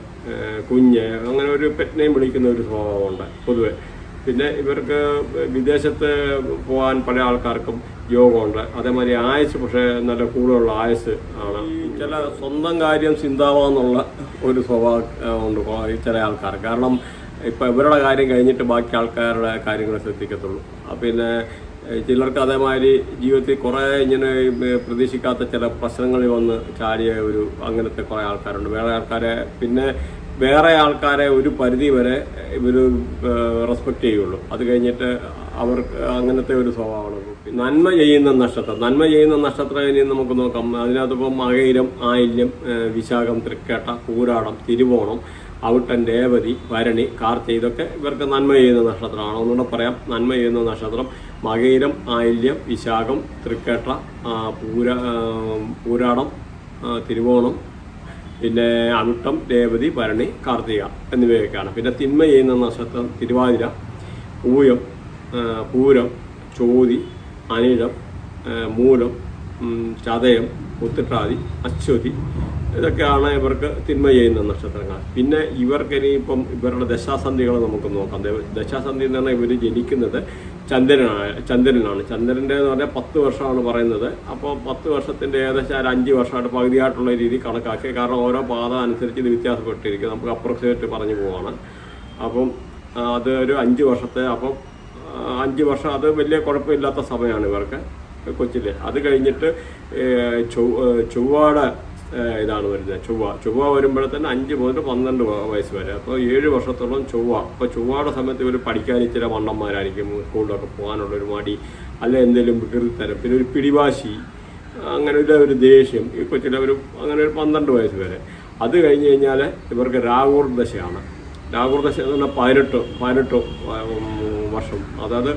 കുഞ്ഞ് അങ്ങനെ ഒരു പെറ്റ് നെയിം വിളിക്കുന്ന ഒരു സ്വഭാവമുണ്ട് പൊതുവെ. പിന്നെ ഇവർക്ക് വിദേശത്ത് പോകാൻ പല ആൾക്കാർക്കും യോഗമുണ്ട്. അതേമാതിരി ആയസ് പക്ഷേ നല്ല കൂടുതലുള്ള ആയസ് ആണ്. ചില സ്വന്തം കാര്യം ചിന്താവാന്നുള്ള ഒരു സ്വഭാവം ഉണ്ട് ചില ആൾക്കാർ കാരണം ഇപ്പം ഇവരുടെ കാര്യം കഴിഞ്ഞിട്ട് ബാക്കി ആൾക്കാരുടെ കാര്യങ്ങൾ ശ്രദ്ധിക്കത്തുള്ളൂ. പിന്നെ ചിലർക്ക് അതേമാതിരി ജീവിതത്തിൽ കുറേ ഇങ്ങനെ പ്രതീക്ഷിക്കാത്ത ചില പ്രശ്നങ്ങളിൽ വന്ന് ചാടിയ ഒരു അങ്ങനത്തെ കുറേ ആൾക്കാരുണ്ട്. വേറെ ആൾക്കാരെ പിന്നെ വേറെ ആൾക്കാരെ ഒരു പരിധി വരെ ഇവർ റെസ്പെക്റ്റ് ചെയ്യുള്ളൂ. അത് കഴിഞ്ഞിട്ട് അവർക്ക് അങ്ങനത്തെ ഒരു സ്വഭാവമാണ്. നന്മ ചെയ്യുന്ന നക്ഷത്രം നന്മ ചെയ്യുന്ന നക്ഷത്രം ഇനി നമുക്ക് നോക്കാം. അതിനകത്തിപ്പോൾ മകയിരം ആയില്യം വിശാഖം തൃക്കേട്ട കൂരാടം തിരുവോണം ഔട്ടൻ രേവതി വരണി കാർത്തി ഇതൊക്കെ ഇവർക്ക് നന്മ ചെയ്യുന്ന നക്ഷത്രമാണ്. ഒന്നുകൂടെ പറയാം. നന്മ ചെയ്യുന്ന നക്ഷത്രം മകയിരം ആയില്യം വിശാഖം തൃക്കേട്ട പൂര പൂരാടം തിരുവോണം പിന്നെ അവിട്ടം രേവതി ഭരണി കാർത്തിക എന്നിവയൊക്കെയാണ്. പിന്നെ തിന്മ ചെയ്യുന്ന നക്ഷത്രം തിരുവാതിര പൂയം പൂരം ചോതി അനിഴം മൂലം ചതയം ഉത്തിട്ടാതി അശ്വതി ഇതൊക്കെയാണ് ഇവർക്ക് തിന്മ ചെയ്യുന്ന നക്ഷത്രങ്ങൾ. പിന്നെ ഇവർക്ക് ഇനിയിപ്പം ഇവരുടെ ദശാസന്ധികൾ നമുക്ക് നോക്കാം. ദശാസന്ധി എന്ന് പറഞ്ഞാൽ ഇവർ ജനിക്കുന്നത് ചന്ദ്രനാണ് ചന്ദ്രനാണ്. ചന്ദ്രന്റെ എന്ന് പറഞ്ഞാൽ പത്ത് വർഷമാണ് പറയുന്നത്. അപ്പോൾ പത്ത് വർഷത്തിന്റെ ഏകദേശം ഒരു അഞ്ച് വർഷമായിട്ട് പകുതിയായിട്ടുള്ള രീതി കണക്കാക്കി. കാരണം ഓരോ പാത അനുസരിച്ച് ഇത് വ്യത്യാസപ്പെട്ടിരിക്കും. നമുക്ക് അപ്രോക്സിമേറ്റ് പറഞ്ഞു പോവാണ്. അപ്പം അത് ഒരു അഞ്ച് വർഷത്തെ അപ്പം അഞ്ച് വർഷം അത് വലിയ കുഴപ്പമില്ലാത്ത സമയമാണ് ഇവർക്ക്. കൊച്ചിലെ. അത് കഴിഞ്ഞിട്ട് ചൊവ്വാട ഇതാണ് വരുന്നത്. ചൊവ്വ ചൊവ്വ വരുമ്പോഴത്തേന് അഞ്ച് മുതൽ പന്ത്രണ്ട് വയസ്സ് വരെ. അപ്പോൾ ഏഴ് വർഷത്തോളം ചൊവ്വ. അപ്പോൾ ചൊവ്വയുടെ സമയത്ത് ഇവർ പഠിക്കാൻ ഇച്ചിരി വണ്ണന്മാരായിരിക്കും സ്കൂളിലൊക്കെ പോകാനുള്ള ഒരു മടി അല്ലെ എന്തെങ്കിലും വികൃതിത്തരം പിന്നെ ഒരു പിടിവാശി അങ്ങനെ ഒരു ഒരു ദേഷ്യം. ഈ കൊച്ചിലെ ഒരു അങ്ങനെ ഒരു പന്ത്രണ്ട് വയസ്സ് വരെ. അത് കഴിഞ്ഞ് കഴിഞ്ഞാൽ ഇവർക്ക് രാഹുർ ദശയാണ് രാഹുർ ദശ എന്ന് പറഞ്ഞാൽ പതിനെട്ട് പതിനെട്ട് വർഷം. അതായത്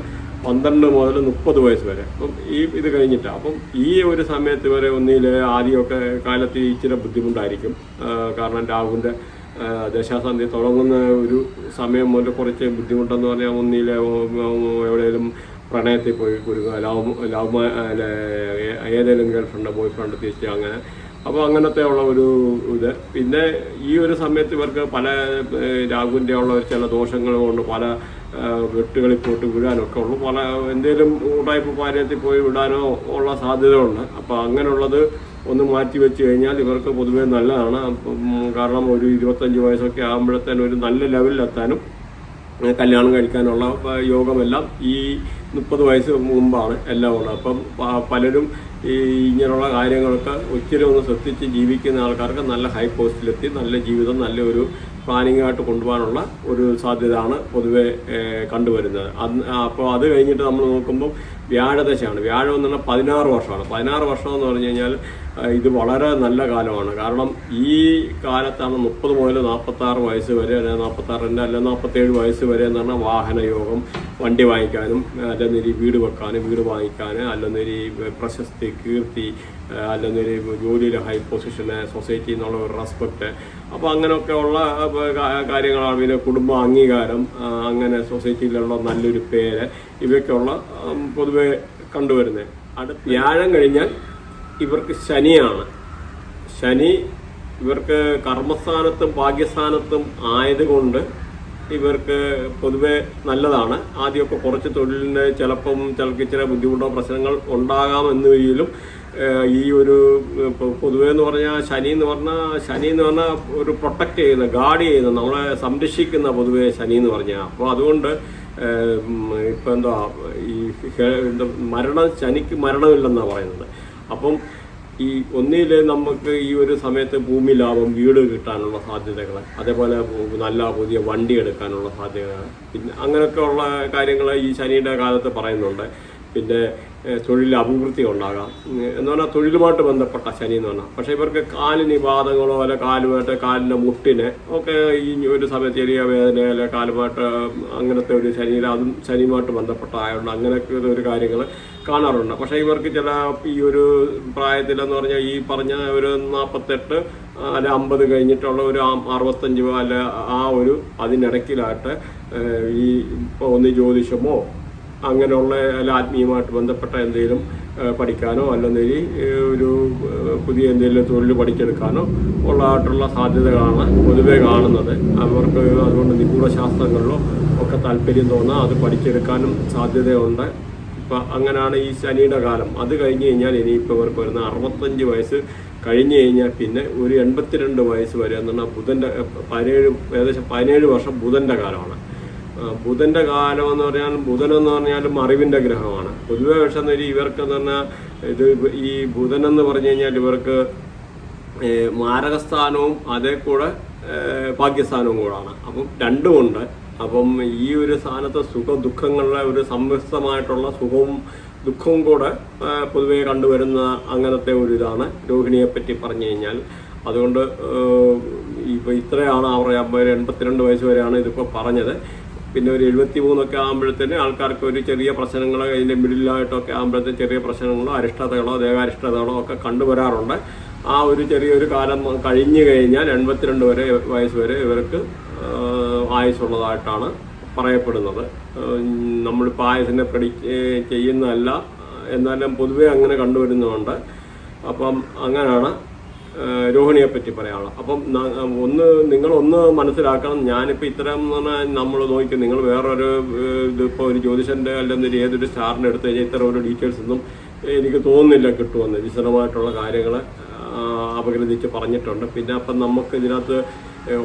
പന്ത്രണ്ട് മുതൽ മുപ്പത് വയസ്സ് വരെ. അപ്പം ഈ ഇത് കഴിഞ്ഞിട്ട് അപ്പം ഈ ഒരു സമയത്ത് വരെ ഒന്നിൽ ആദ്യമൊക്കെ കാലത്ത് ഇച്ചിരി ബുദ്ധിമുട്ടായിരിക്കും. കാരണം രാഹുവിന്റെ ദശാസന്ധി തുടങ്ങുന്ന ഒരു സമയം മുതൽ കുറച്ച് ബുദ്ധിമുട്ടെന്ന് പറഞ്ഞാൽ ഒന്നിൽ എവിടെയെങ്കിലും പ്രണയത്തിൽ പോയി കൊടുക്കുക ലവ് ലവ് ഏതെങ്കിലും ഗേൾ ഫ്രണ്ട് ബോയ് ഫ്രണ്ട് തിരിച്ച് അങ്ങനെ. അപ്പോൾ അങ്ങനത്തെ ഉള്ള ഒരു ഇത്. പിന്നെ ഈ ഒരു സമയത്ത് ഇവർക്ക് പല രാഹുവിന്റെ ഉള്ള ചില ദോഷങ്ങൾ കൊണ്ട് പല പോയിട്ട് വീഴാനൊക്കെ ഉള്ളു. പല എന്തെങ്കിലും ഉടായ്പ പാരത്തിൽ പോയി വിടാനോ ഉള്ള സാധ്യതയുണ്ട്. അപ്പോൾ അങ്ങനെയുള്ളത് ഒന്ന് മാറ്റി വെച്ച് കഴിഞ്ഞാൽ ഇവർക്ക് പൊതുവേ നല്ലതാണ്. കാരണം ഒരു ഇരുപത്തഞ്ച് വയസ്സൊക്കെ ആകുമ്പോഴത്തേനും ഒരു നല്ല ലെവലിലെത്താനും കല്യാണം കഴിക്കാനുള്ള യോഗമെല്ലാം ഈ മുപ്പത് വയസ്സ് മുമ്പാണ് എല്ലാം ഉള്ളത്. അപ്പം പലരും ഈ ഇങ്ങനെയുള്ള കാര്യങ്ങളൊക്കെ ഒത്തിരി ഒന്ന് ശ്രദ്ധിച്ച് ജീവിക്കുന്ന ആൾക്കാർക്ക് നല്ല ഹൈ പോസ്റ്റിലെത്തി നല്ല ജീവിതം നല്ലൊരു പ്ലാനിംഗ് ആയിട്ട് കൊണ്ടുപോകാനുള്ള ഒരു സാധ്യതയാണ് പൊതുവെ കണ്ടുവരുന്നത്. അത് അപ്പോൾ അത് കഴിഞ്ഞിട്ട് നമ്മൾ നോക്കുമ്പോൾ വ്യാഴദശയാണ്. വ്യാഴം എന്ന് പറഞ്ഞാൽ പതിനാറ് വർഷമാണ്. പതിനാറ് വർഷം എന്ന് പറഞ്ഞു കഴിഞ്ഞാൽ ഇത് വളരെ നല്ല കാലമാണ്. കാരണം ഈ കാലത്താണ് മുപ്പത് മുതൽ നാൽപ്പത്താറ് വയസ്സ് വരെ അല്ലെങ്കിൽ നാൽപ്പത്താറിന്റെ അല്ല നാൽപ്പത്തേഴ് വയസ്സ് വരെ എന്ന് പറഞ്ഞാൽ വാഹന യോഗം വണ്ടി വാങ്ങിക്കാനും അല്ലെന്നൊരു വീട് വെക്കാനും വീട് വാങ്ങിക്കാനും അല്ലെന്നൊരു പ്രശസ്തി കീർത്തി അല്ലെന്നൊരു ജോലിയിലെ ഹൈ പൊസിഷന് സൊസൈറ്റി എന്നുള്ള ഒരു റെസ്പെക്റ്റ് അപ്പോൾ അങ്ങനെയൊക്കെ ഉള്ള കാര്യങ്ങളാണ്. പിന്നെ കുടുംബ അംഗീകാരം അങ്ങനെ സൊസൈറ്റിയിലുള്ള നല്ലൊരു പേര് ഇവയൊക്കെയുള്ള പൊതുവെ കണ്ടുവരുന്നത് അടുത്ത വ്യാഴം കഴിഞ്ഞാൽ ഇവർക്ക് ശനിയാണ്. ശനി ഇവർക്ക് കർമ്മസ്ഥാനത്തും ഭാഗ്യസ്ഥാനത്തും ആയതുകൊണ്ട് ഇവർക്ക് പൊതുവെ നല്ലതാണ്. ആദ്യമൊക്കെ കുറച്ച് തൊഴിലിന് ചിലപ്പം ചിലർക്ക് ഇച്ചിരി ബുദ്ധിമുട്ടോ പ്രശ്നങ്ങൾ ഉണ്ടാകാമെന്ന് ഏഹ്, ഈ ഒരു പൊതുവേ എന്ന് പറഞ്ഞാൽ ശനി എന്ന് പറഞ്ഞാൽ ശനി എന്ന് പറഞ്ഞാൽ ഒരു പ്രൊട്ടക്റ്റ് ചെയ്യുന്ന ഗാർഡ് ചെയ്യുന്ന നമ്മളെ സംരക്ഷിക്കുന്ന പൊതുവെ ശനി എന്ന് പറഞ്ഞാൽ അപ്പോൾ അതുകൊണ്ട് ഇപ്പം എന്താ ഈ മരണം ശനിക്ക് മരണമില്ലെന്നാണ് പറയുന്നത്. അപ്പം ഈ ഒന്നിൽ നമുക്ക് ഈ ഒരു സമയത്ത് ഭൂമി ലാഭം വീട് കിട്ടാനുള്ള സാധ്യതകൾ അതേപോലെ നല്ല പുതിയ വണ്ടി എടുക്കാനുള്ള സാധ്യതകൾ പിന്നെ അങ്ങനെയൊക്കെ ഉള്ള കാര്യങ്ങൾ ഈ ശനിയുടെ കാലത്ത് പറയുന്നുണ്ട്. പിന്നെ തൊഴിൽ അഭിവൃദ്ധി ഉണ്ടാകാം. എന്ന് പറഞ്ഞാൽ തൊഴിലുമായിട്ട് ബന്ധപ്പെട്ട ശനി എന്ന് പറഞ്ഞാൽ പക്ഷേ ഇവർക്ക് കാലിന് വാദങ്ങളോ അല്ലെ കാലുമായിട്ട് കാലിന്റെ മുട്ടിന് ഒക്കെ ഈ ഒരു സമയത്ത് ചെറിയ വേദന അല്ലെ കാലുമായിട്ട് അങ്ങനത്തെ ഒരു ശനിയിൽ അതും ശനിയുമായിട്ട് ബന്ധപ്പെട്ട ആയതുകൊണ്ട് അങ്ങനെയൊക്കെ ഒരു കാര്യങ്ങൾ കാണാറുണ്ട്. പക്ഷേ ഇവർക്ക് ചില ഈ ഒരു പ്രായത്തിലെന്ന് പറഞ്ഞാൽ ഈ പറഞ്ഞ ഒരു നാൽപ്പത്തെട്ട് അല്ല അമ്പത് കഴിഞ്ഞിട്ടുള്ള ഒരു അറുപത്തഞ്ച് അല്ല ആ ഒരു അതിനിടയ്ക്കിലായിട്ട് ഈ ഒന്ന് ജ്യോതിഷമോ അങ്ങനെയുള്ള അല്ല ആത്മീയമായിട്ട് ബന്ധപ്പെട്ട എന്തെങ്കിലും പഠിക്കാനോ അല്ലെന്നൊരു ഒരു പുതിയ എന്തെങ്കിലും തൊഴിൽ പഠിച്ചെടുക്കാനോ ഉള്ളതായിട്ടുള്ള സാധ്യതകളാണ് പൊതുവെ കാണുന്നത്. അവർക്ക് അതുകൊണ്ട് നിഗൂഢശാസ്ത്രങ്ങളിലോ ഒക്കെ താല്പര്യം തോന്നാം അത് പഠിച്ചെടുക്കാനും സാധ്യതയുണ്ട്. ഇപ്പം അങ്ങനെയാണ് ഈ ശനിയുടെ കാലം. അത് കഴിഞ്ഞ് കഴിഞ്ഞാൽ ഇനിയിപ്പോൾ ഇവർക്ക് വരുന്ന അറുപത്തഞ്ച് വയസ്സ് കഴിഞ്ഞു കഴിഞ്ഞാൽ പിന്നെ ഒരു എൺപത്തിരണ്ട് വയസ്സ് വരെ എന്ന് പറഞ്ഞാൽ ബുധന്റെ പതിനേഴ് ഏകദേശം പതിനേഴ് വർഷം ബുധന്റെ കാലമാണ്. ബുധന്റെ കാലം എന്ന് പറഞ്ഞാൽ ബുധൻ എന്ന് പറഞ്ഞാലും അറിവിന്റെ ഗ്രഹമാണ്. പൊതുവെ പക്ഷേ ഇവർക്ക് എന്ന് പറഞ്ഞാൽ ഇത് ഈ ബുധൻ എന്ന് പറഞ്ഞു കഴിഞ്ഞാൽ ഇവർക്ക് മാരകസ്ഥാനവും അതേ കൂടെ ഭാഗ്യസ്ഥാനവും കൂടാണ്. അപ്പം രണ്ടുമുണ്ട്. അപ്പം ഈ ഒരു സ്ഥാനത്ത് സുഖ ദുഃഖങ്ങളുടെ ഒരു സംയുക്തമായിട്ടുള്ള സുഖവും ദുഃഖവും കൂടെ പൊതുവേ കണ്ടുവരുന്ന അങ്ങനത്തെ ഒരു ഇതാണ് രോഹിണിയെ പറ്റി പറഞ്ഞു കഴിഞ്ഞാൽ. അതുകൊണ്ട് ഇപ്പോൾ ഇത്രയാണ് അവർ എൺപത്തിരണ്ട് വയസ്സ് വരെയാണ് ഇതിപ്പോൾ പറഞ്ഞത്. പിന്നെ ഒരു എഴുപത്തി മൂന്നൊക്കെ ആകുമ്പോഴത്തേന് ആൾക്കാർക്ക് ഒരു ചെറിയ പ്രശ്നങ്ങൾ അതിന്റെ മിഡിലായിട്ടൊക്കെ ആകുമ്പോഴത്തേന് ചെറിയ പ്രശ്നങ്ങളോ അരിഷ്ടതകളോ ദേഹാരിഷ്ടതകളോ ഒക്കെ കണ്ടുവരാറുണ്ട്. ആ ഒരു ചെറിയൊരു കാലം കഴിഞ്ഞു കഴിഞ്ഞാൽ എൺപത്തിരണ്ട് വരെ വയസ്സ് വരെ ഇവർക്ക് ആഹ്, ആയുസ്സുള്ളതായിട്ടാണ് പറയപ്പെടുന്നത്. നമ്മൾ ആയുസിനെ പ്രഡിക്റ്റ് ചെയ്യുന്നതല്ല. എന്നാലും പൊതുവെ അങ്ങനെ കണ്ടുവരുന്നുണ്ട്. അപ്പം അങ്ങനെയാണ് രോഹിണിയെ പറ്റി പറയാനുള്ളത്. അപ്പം ഒന്ന് നിങ്ങളൊന്ന് മനസ്സിലാക്കണം. ഞാനിപ്പോൾ ഇത്തരം എന്ന് പറഞ്ഞാൽ നമ്മൾ നോക്കി നിങ്ങൾ വേറൊരു ഇതിപ്പോൾ ഒരു ജ്യോതിഷന്റെ അല്ലെങ്കിൽ ഏതൊരു സ്റ്റാറിന്റെ എടുത്ത് കഴിഞ്ഞാൽ ഇത്തരം ഒരു ഡീറ്റെയിൽസ് ഒന്നും എനിക്ക് തോന്നുന്നില്ല കിട്ടുമെന്ന്. വിശദമായിട്ടുള്ള കാര്യങ്ങൾ അപഗ്രഥിച്ച് പറഞ്ഞിട്ടുണ്ട്. പിന്നെ അപ്പം നമുക്ക് ഇതിനകത്ത്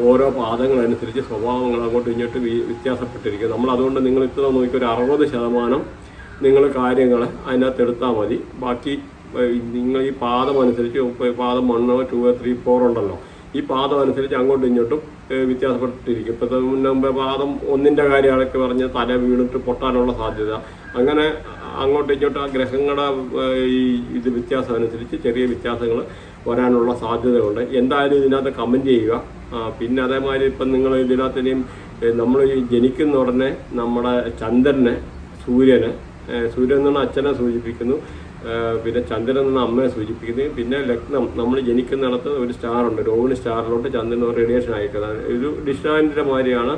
ഓരോ പാദങ്ങളനുസരിച്ച് സ്വഭാവങ്ങൾ അങ്ങോട്ടും ഇങ്ങോട്ടും വ്യത്യാസപ്പെട്ടിരിക്കും നമ്മൾ അതുകൊണ്ട് നിങ്ങൾ ഇത്ര നോക്കി ഒരു അറുപത് ശതമാനം നിങ്ങൾ കാര്യങ്ങൾ അതിനകത്ത് എടുത്താൽ മതി. ബാക്കി നിങ്ങൾ ഈ പാദം അനുസരിച്ച് ഇപ്പൊ പാദം വൺ ടു ത്രീ ഫോർ ഉണ്ടല്ലോ. ഈ പാദം അനുസരിച്ച് അങ്ങോട്ടും ഇങ്ങോട്ടും വ്യത്യാസപ്പെട്ടിരിക്കും. ഇപ്പോഴത്തെ മുന്നേ പാദം ഒന്നിന്റെ കാര്യങ്ങളൊക്കെ പറഞ്ഞ് തല വീണിട്ട് പൊട്ടാനുള്ള സാധ്യത. അങ്ങനെ അങ്ങോട്ടും ഇങ്ങോട്ടും ആ ഗ്രഹങ്ങളുടെ ഈ ഇത് വ്യത്യാസം അനുസരിച്ച് ചെറിയ വ്യത്യാസങ്ങൾ വരാനുള്ള സാധ്യതയുണ്ട് എന്തായാലും ഇതിനകത്ത് കമന്റ് ചെയ്യുക. പിന്നെ അതേമാതിരി ഇപ്പം നിങ്ങൾ ഇതിനകത്ത് ഇനിയും നമ്മൾ ജനിക്കുന്ന ഉടനെ നമ്മുടെ ചന്ദ്രനെ സൂര്യനെ സൂര്യൻ എന്നാണ് അച്ഛനെ സൂചിപ്പിക്കുന്നു. പിന്നെ ചന്ദ്രൻ എന്ന അമ്മയെ സൂചിപ്പിക്കുന്നു. പിന്നെ ലഗ്നം നമ്മൾ ജനിക്കുന്നിടത്ത് ഒരു സ്റ്റാറുണ്ട് രോഹിണി സ്റ്റാറിലോട്ട് ചന്ദ്രൻ റേഡിയേഷൻ അയക്കുന്നത് ഒരു ഡിസ്റ്റാൻഡിന്റെ മാതിരിയാണ്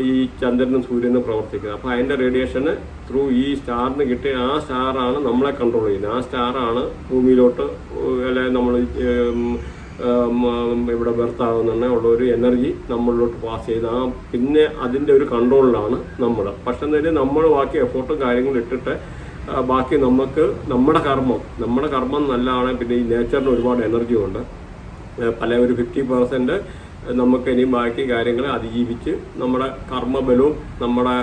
ഈ ചന്ദ്രനും സൂര്യനും പ്രവർത്തിക്കുന്നത്. അപ്പോൾ അതിന്റെ റേഡിയേഷന് ത്രൂ ഈ സ്റ്റാറിന് കിട്ടിയ ആ സ്റ്റാറാണ് നമ്മളെ കൺട്രോൾ ചെയ്യുന്നത്. ആ സ്റ്റാറാണ് ഭൂമിയിലോട്ട് അല്ലെങ്കിൽ നമ്മൾ ഇവിടെ ബർത്താവുന്ന ഒരു എനർജി നമ്മളിലോട്ട് പാസ് ചെയ്ത് ആ പിന്നെ അതിന്റെ ഒരു കൺട്രോളിലാണ് നമ്മൾ പക്ഷെ എന്നാലും നമ്മൾ ബാക്കി എഫോർട്ടും കാര്യങ്ങളും ഇട്ടിട്ട് ബാക്കി നമുക്ക് നമ്മുടെ കർമ്മം നമ്മുടെ കർമ്മം നല്ലതാണ്. പിന്നെ ഈ നേച്ചറിന് ഒരുപാട് എനർജി ഉണ്ട്. പല ഒരു ഫിഫ്റ്റി പെർസെന്റ് നമുക്ക് ഇനി ബാക്കി കാര്യങ്ങളെ അതിജീവിച്ച് നമ്മുടെ കർമ്മബലവും നമ്മുടെ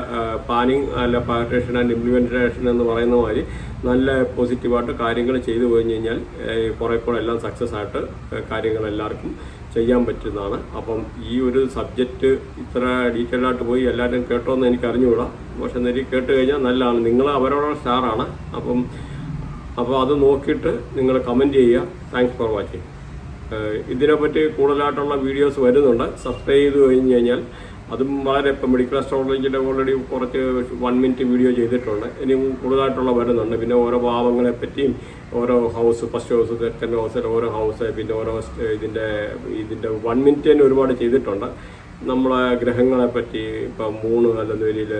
പ്ലാനിങ് അല്ല പാർട്ടേഷൻ ആൻഡ് ഇംപ്ലിമെന്റേഷൻ എന്ന് പറയുന്ന മാതിരി നല്ല പോസിറ്റീവായിട്ട് കാര്യങ്ങൾ ചെയ്തു കഴിഞ്ഞ് കഴിഞ്ഞാൽ കുറേ കൂടെ എല്ലാം സക്സസ് ആയിട്ട് കാര്യങ്ങൾ എല്ലാവർക്കും ചെയ്യാൻ പറ്റുന്നതാണ്. അപ്പം ഈ ഒരു സബ്ജക്റ്റ് ഇത്ര ഡീറ്റെയിൽ ആയിട്ട് പോയി എല്ലാവരും കേട്ടോ എന്ന് എനിക്ക് അറിഞ്ഞുകൂടാ. പക്ഷെ നേരി കേട്ട് കഴിഞ്ഞാൽ നല്ലതാണ്. നിങ്ങൾ അവരോടുള്ള സ്റ്റാറാണ് അപ്പം അപ്പോൾ അത് നോക്കിയിട്ട് നിങ്ങൾ കമന്റ് ചെയ്യുക. താങ്ക്സ് ഫോർ വാച്ചിങ് ഇതിനെപ്പറ്റി കൂടുതലായിട്ടുള്ള വീഡിയോസ് വരുന്നുണ്ട്. സബ്സ്ക്രൈബ് ചെയ്ത് കഴിഞ്ഞ് കഴിഞ്ഞാൽ അതും വളരെ ഇപ്പം മെഡിക്കൽ അസ്ട്രോളജിന്റെ ഓൾറെഡി കുറച്ച് വൺ മിനിറ്റ് വീഡിയോ ചെയ്തിട്ടുണ്ട്. ഇനിയും കൂടുതലായിട്ടുള്ള വരുന്നുണ്ട്. പിന്നെ ഓരോ ഭാവങ്ങളെ പറ്റിയും ഓരോ house first house second house ഓരോ ഹൗസ് പിന്നെ ഓരോ ഇതിന്റെ ഇതിന്റെ വൺ മിനിറ്റ് തന്നെ ഒരുപാട് ചെയ്തിട്ടുണ്ട്. നമ്മളെ ഗ്രഹങ്ങളെ പറ്റി ഇപ്പം മൂന്ന് അല്ലെന്ന രീതിയിൽ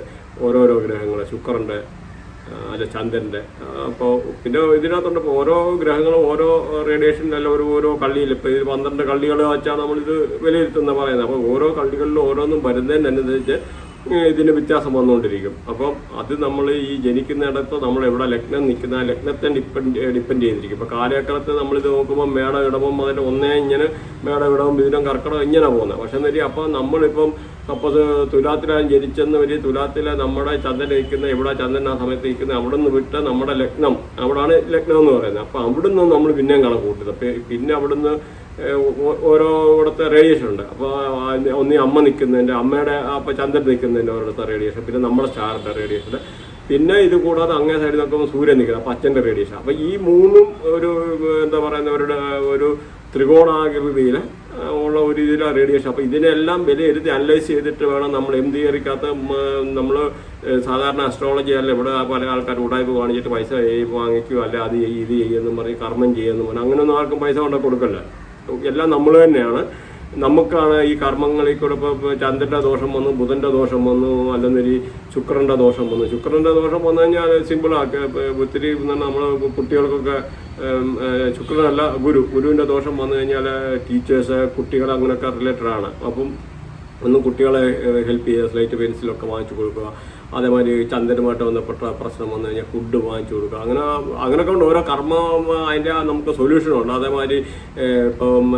ഓരോരോ ഗ്രഹങ്ങൾ ശുക്രന്റെ അല്ല ചന്ദ്രന്റെ. അപ്പോൾ പിന്നെ ഇതിനകത്തുണ്ട് ഇപ്പോൾ ഓരോ ഗ്രഹങ്ങളും ഓരോ റേഡിയേഷൻ അല്ല ഒരു ഓരോ കള്ളിയിൽ ഇപ്പോൾ ഇത് പന്ത്രണ്ട് കള്ളികൾ വെച്ചാണ് നമ്മളിത് വിലയിരുത്തുന്ന പറയുന്നത്. അപ്പോൾ ഓരോ കള്ളികളിലും ഓരോന്നും വരുന്നതിനനുസരിച്ച് ഇതിന് വ്യത്യാസം വന്നുകൊണ്ടിരിക്കും. അപ്പം അത് നമ്മൾ ഈ ജനിക്കുന്നിടത്ത് നമ്മൾ എവിടെ ലഗ്നം നിൽക്കുന്ന ലഗ്നത്തെ ഡിപ്പെൻഡ് ഡിപ്പെൻഡ് ചെയ്തിരിക്കും. ഇപ്പോൾ കാലയക്കളത്തെ നമ്മളിത് നോക്കുമ്പോൾ മേട ഇടവും അതിന്റെ ഒന്നേ ഇങ്ങനെ മേട ഇടവും ഇതിനും കർക്കടം ഇങ്ങനെ പോകുന്നത്. പക്ഷെ എന്നൊരു അപ്പോൾ നമ്മളിപ്പം സപ്പോസ് തുലാത്തിലാണ് ജനിച്ചെന്ന് വരി തുലാത്തിലെ നമ്മുടെ ചന്ദ്രൻ ഇരിക്കുന്ന എവിടെ ചന്ദ്രൻ ആ സമയത്ത് ഇരിക്കുന്നത് അവിടെ നിന്ന് വിട്ട് നമ്മുടെ ലഗ്നം അവിടാണ് ലഗ്നം എന്ന് പറയുന്നത്. അപ്പോൾ അവിടുന്ന് നമ്മൾ പിന്നെയും കണക്ക് കൂട്ടുന്നത്. പിന്നെ അവിടുന്ന് ഓരോ ഇവിടുത്തെ റേഡിയേഷൻ ഉണ്ട്. അപ്പോൾ ഒന്ന് അമ്മ നിൽക്കുന്നതിന്റെ അമ്മയുടെ അപ്പോൾ ചന്ദ്രൻ നിൽക്കുന്നതിന്റെ ഓരോടുത്ത റേഡിയേഷൻ പിന്നെ നമ്മുടെ സ്റ്റാറിന്റെ റേഡിയേഷൻ പിന്നെ ഇത് കൂടാതെ അങ്ങേ സൈഡിൽ നോക്കുമ്പോൾ സൂര്യൻ നിൽക്കുന്നത് അപ്പം അച്ഛന്റെ റേഡിയേഷൻ അപ്പോൾ ഈ മൂന്നും ഒരു എന്താ പറയുന്ന ഒരു ഒരു ത്രികോണാകൃതിയിൽ ഉള്ള ഒരു രീതിയിലാണ് റേഡിയേഷൻ അപ്പോൾ ഇതിനെല്ലാം വിലയിരുത്തി അനലൈസ് ചെയ്തിട്ട് വേണം നമ്മൾ എം തിയറിക്കകത്ത് നമ്മൾ സാധാരണ അസ്ട്രോളജി അല്ല ഇവിടെ പല ആൾക്കാർ ഉടായ്പ കാണിച്ചിട്ട് പൈസ ചെയ്യ് വാങ്ങിക്കുക അല്ല അത് ചെയ്യും ഇത് ചെയ്യുമെന്നും പറയും കർമ്മം ചെയ്യുമെന്നും പറയും അങ്ങനെയൊന്നും ആർക്കും പൈസ കൊണ്ടു കൊടുക്കല്ല. എല്ലാം നമ്മൾ തന്നെയാണ്. നമുക്കാണ് ഈ കർമ്മങ്ങളിൽ കൂടെ ഇപ്പോൾ ചന്ദ്രന്റെ ദോഷം വന്നു ബുധന്റെ ദോഷം വന്നു അല്ലെന്നൊരു ശുക്രന്റെ ദോഷം വന്നു. ശുക്രന്റെ ദോഷം വന്നു കഴിഞ്ഞാൽ സിമ്പിളാക്കി ഒത്തിരി നമ്മൾ കുട്ടികൾക്കൊക്കെ ശുക്രനല്ല ഗുരു. ഗുരുവിന്റെ ദോഷം വന്നു കഴിഞ്ഞാൽ ടീച്ചേഴ്സ് കുട്ടികൾ അങ്ങനെയൊക്കെ റിലേറ്റഡാണ് അപ്പം ഒന്ന് കുട്ടികളെ ഹെൽപ്പ് ചെയ്യുക സ്ലേറ്റ് പെൻസിലൊക്കെ വാങ്ങിച്ചു കൊടുക്കുക. അതേമാതിരി ചന്ദ്രനുമായിട്ട് ബന്ധപ്പെട്ട പ്രശ്നം വന്നു കഴിഞ്ഞാൽ ഫുഡ് വാങ്ങിച്ചു കൊടുക്കുക. അങ്ങനെ അങ്ങനെയൊക്കെ ഉണ്ട്. ഓരോ കർമ്മ അതിന്റെ നമുക്ക് സൊല്യൂഷനുണ്ട് അതേമാതിരി ഇപ്പം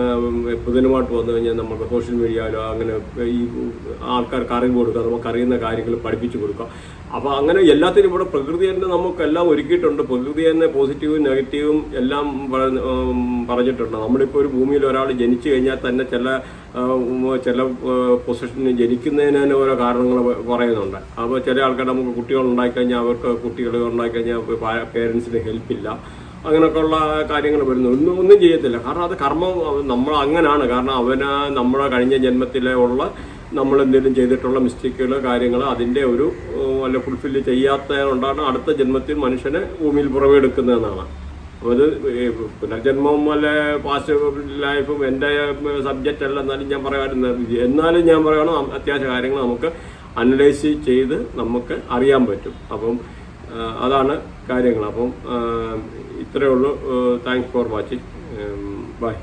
പുതിനുമായിട്ട് വന്നു കഴിഞ്ഞാൽ നമുക്ക് സോഷ്യൽ മീഡിയയിലോ അങ്ങനെ ഈ ആൾക്കാർക്ക് അറിവ് കൊടുക്കുക നമുക്ക് അറിയുന്ന കാര്യങ്ങൾ പഠിപ്പിച്ചു കൊടുക്കുക. അപ്പോൾ അങ്ങനെ എല്ലാത്തിനും ഇവിടെ പ്രകൃതി തന്നെ നമുക്കെല്ലാം ഒരുക്കിയിട്ടുണ്ട്. പ്രകൃതി തന്നെ പോസിറ്റീവും നെഗറ്റീവും എല്ലാം പറഞ്ഞിട്ടുണ്ട്. നമ്മളിപ്പോൾ ഒരു ഭൂമിയിൽ ഒരാൾ ജനിച്ചു കഴിഞ്ഞാൽ തന്നെ ചില ചില പൊസിഷനിൽ ജനിക്കുന്നതിന് തന്നെ ഓരോ കാരണങ്ങൾ പറയുന്നുണ്ട്. അപ്പോൾ ചില ആൾക്കാർ നമുക്ക് കുട്ടികൾ ഉണ്ടായിക്കഴിഞ്ഞാൽ അവർക്ക് കുട്ടികൾ ഉണ്ടായിക്കഴിഞ്ഞാൽ പേരൻസിന് ഹെൽപ്പില്ല അങ്ങനെയൊക്കെയുള്ള കാര്യങ്ങൾ വരുന്നു. ഒന്നും ഒന്നും ചെയ്യത്തില്ല. കാരണം അത് കർമ്മം നമ്മൾ അങ്ങനെയാണ് കാരണം അവന് നമ്മുടെ കഴിഞ്ഞ ജന്മത്തിലെ ഉള്ള നമ്മൾ എന്തെങ്കിലും ചെയ്തിട്ടുള്ള മിസ്റ്റേക്കുകൾ കാര്യങ്ങൾ അതിന്റെ ഒരു വല്ല ഫുൾഫില്ല് ചെയ്യാത്തതുകൊണ്ടാണ് അടുത്ത ജന്മത്തിൽ മനുഷ്യനെ ഭൂമിയിൽ പുറവെടുക്കുന്നതെന്നാണ് അപ്പോൾ ഈ പുനർജന്മവും അല്ലെ പാസ്റ്റ് ലൈഫും എന്റെ സബ്ജക്റ്റ് അല്ല എന്നാലും ഞാൻ പറയാറുണ്ട് എന്നാലും ഞാൻ പറയണം അത്യാവശ്യ കാര്യങ്ങൾ നമുക്ക് അനലൈസ് ചെയ്ത് നമുക്ക് അറിയാൻ പറ്റും. അപ്പം അതാണ് കാര്യങ്ങൾ. അപ്പം ഇത്രയേ ഉള്ളൂ. Thanks for watching bye